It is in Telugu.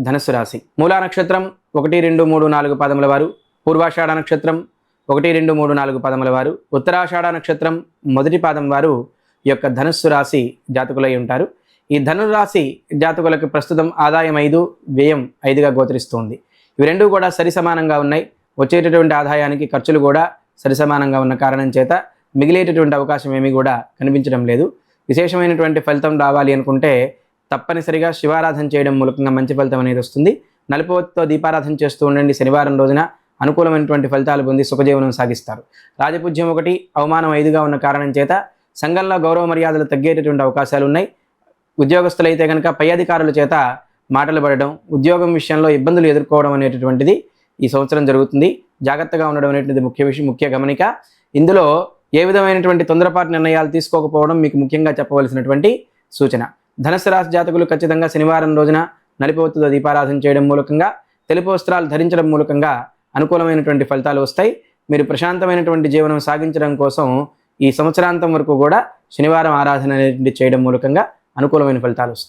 ధనుసు రాశి. మూలా నక్షత్రం ఒకటి రెండు మూడు నాలుగు పదముల వారు. పూర్వాషాఢ నక్షత్రం ఒకటి రెండు మూడు నాలుగు పదముల వారు. ఉత్తరాషాఢ నక్షత్రం మొదటి పాదం వారు యొక్క ధనుస్సు రాశి జాతకులై ఉంటారు. ఈ ధనురాశి జాతకులకు ప్రస్తుతం ఆదాయం ఐదు వ్యయం ఐదుగా గోచరిస్తుంది. ఇవి రెండు కూడా సరి సమానంగా ఉన్నాయి. వచ్చేటటువంటి ఆదాయానికి ఖర్చులు కూడా సరి సమానంగా ఉన్న కారణం చేత మిగిలేటటువంటి అవకాశం ఏమీ కూడా కనిపించడం లేదు. విశేషమైనటువంటి ఫలితం రావాలి అనుకుంటే తప్పనిసరిగా శివారాధన చేయడం మూలకంగా మంచి ఫలితం అనేది వస్తుంది. నలుపువత్తితో దీపారాధన చేస్తూ ఉండండి. శనివారం రోజున అనుకూలమైనటువంటి ఫలితాలు పొంది సుఖజీవనం సాగిస్తారు. రాజపూజ్యం ఒకటి అవమానం ఐదుగా ఉన్న కారణం చేత సంఘంలో గౌరవ మర్యాదలు తగ్గేటటువంటి అవకాశాలు ఉన్నాయి. ఉద్యోగస్తులైతే కనుక పై అధికారుల చేత మాటలు పడడం ఉద్యోగం విషయంలో ఇబ్బందులు ఎదుర్కోవడం అనేటటువంటిది ఈ సంవత్సరం జరుగుతుంది. జాగ్రత్తగా ఉండడం అనేటువంటిది ముఖ్య విషయం ముఖ్య గమనిక. ఇందులో ఏ విధమైనటువంటి తొందరపాటు నిర్ణయాలు తీసుకోకపోవడం మీకు ముఖ్యంగా చెప్పవలసినటువంటి సూచన. ధనుసు రాశి జాతకులు ఖచ్చితంగా శనివారం రోజున నలిపవత్తుతో దీపారాధన చేయడం మూలకంగా తెలుపు వస్త్రాలు ధరించడం మూలకంగా అనుకూలమైనటువంటి ఫలితాలు వస్తాయి. మీరు ప్రశాంతమైనటువంటి జీవనం సాగించడం కోసం ఈ సంవత్సరాంతం వరకు కూడా శనివారం ఆరాధన అనేది చేయడం మూలకంగా అనుకూలమైన ఫలితాలు వస్తాయి.